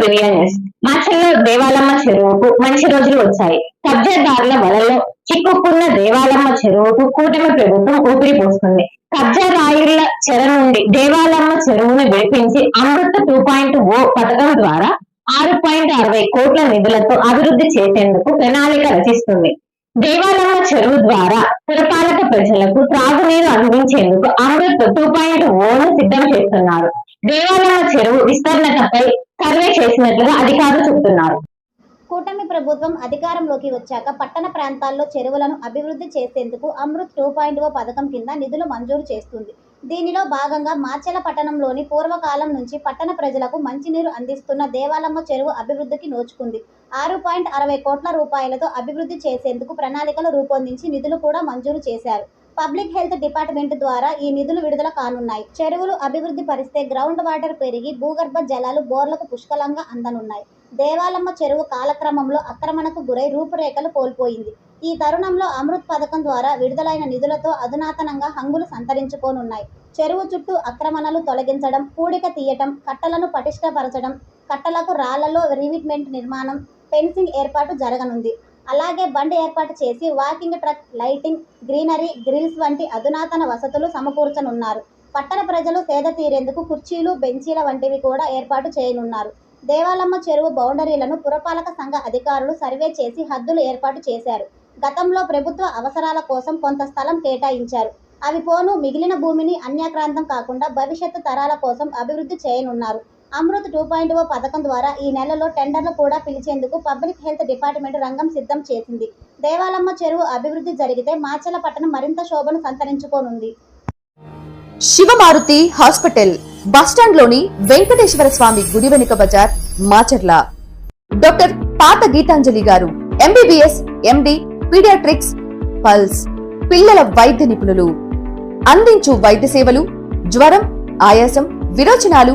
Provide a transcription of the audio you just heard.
Premier మచ్చల్లో దేవాలమ్మ చెరువుకు మంచి రోజులు వచ్చాయి. కబ్జాదారుల వలలో చిక్కుకున్న దేవాలమ్మ చెరువుకు కూటమి ప్రభుత్వం ఊపిరి పోస్తుంది. కబ్జాదారుల చెర నుండి దేవాలమ్మ చెరువును విడిపించి అమృత టూ పాయింట్ ఓ పథకం ద్వారా ఆరు పాయింట్ అరవై కోట్ల నిధులతో అభివృద్ధి చేసేందుకు ప్రణాళిక రచిస్తుంది. దేవాలమ్మ చెరువు ద్వారా పురపాలక ప్రజలకు త్రాగునీరు అందించేందుకు అమృత్ టూ పాయింట్ ఓను సిద్ధం చేస్తున్నారు. దేవాలమ్మ చెరువు విస్తరణపై సర్వే చేసినట్లుగా అధికారులు చెబుతున్నారు కూటమి ప్రభుత్వం అధికారంలోకి వచ్చాక పట్టణ ప్రాంతాల్లో చెరువులను అభివృద్ధి చేసేందుకు అమృత్ టూ పాయింట్ ఓ పథకం కింద నిధులు మంజూరు చేస్తుంది. దీనిలో భాగంగా మాచెల పట్టణంలోని పూర్వకాలం నుంచి పట్టణ ప్రజలకు మంచినీరు అందిస్తున్న దేవాలమ్మ చెరువు అభివృద్ధికి నోచుకుంది. ఆరు పాయింట్ అరవై కోట్ల రూపాయలతో అభివృద్ధి చేసేందుకు ప్రణాళికలు రూపొందించి నిధులు కూడా మంజూరు చేశారు. పబ్లిక్ హెల్త్ డిపార్ట్మెంట్ ద్వారా ఈ నిధులు విడుదల కానున్నాయి. చెరువులు అభివృద్ధి పరిస్తే గ్రౌండ్ వాటర్ పెరిగి భూగర్భ జలాలు బోర్లకు పుష్కలంగా అందనున్నాయి. దేవాలమ్మ చెరువు కాలక్రమంలో ఆక్రమణకు గురై రూపురేఖలు కోల్పోయింది. ఈ తరుణంలో అమృత్ పథకం ద్వారా విడుదలైన నిధులతో అధునాతనంగా హంగులు సంతరించుకోనున్నాయి. చెరువు చుట్టూ ఆక్రమణలు తొలగించడం పూడిక తీయటం కట్టలను పటిష్టపరచడం కట్టలకు రాళ్ళలో రీవిట్మెంట్ నిర్మాణం ఫెన్సింగ్ ఏర్పాటు జరగనుంది. అలాగే బండి ఏర్పాటు చేసి walking track lighting greenery grills వంటి అధునాతన వసతులు సమకూర్చనున్నారు. పట్టణ ప్రజలు సేద తీరేందుకు కుర్చీలు బెంచీల వంటివి కూడా ఏర్పాటు చేయనున్నారు. దేవాలమ్మ చెరువు బౌండరీలను పురపాలక సంఘ అధికారులు సర్వే చేసి హద్దులు ఏర్పాటు చేశారు. గతంలో ప్రభుత్వ అవసరాల కోసం కొంత స్థలం కేటాయించారు. అవి పోను మిగిలిన భూమిని అన్యాక్రాంతం కాకుండా భవిష్యత్తు తరాల కోసం అభివృద్ధి చేయనున్నారు. అమృత్ టూ పాయింట్ ఓ పథకం ద్వారా ఈ నెలలో టెండర్లు కూడా పిలిచేందుకు పబ్లిక్ హెల్త్ డిపార్ట్మెంట్ రంగం సిద్ధం చేసింది. దేవాలమ్మ చెరువు అభివృద్ధి జరిగితే మాచల పట్టణం మరింత శోభను సంతరించుకోనుంది. శివమారుతి హాస్పిటల్ బస్టాండ్లోని వెంకటేశ్వర స్వామి గుడి వెనుక బజార్ మాచర్ల. డాక్టర్ పాత గీతాంజలి గారు ఎంబీబీఎస్ ఎండి పీడియాట్రిక్స్ పల్స్. పిల్లల వైద్య నిపుణులు. అందించు వైద్య సేవలు జ్వరం ఆయాసం విరోచనాలు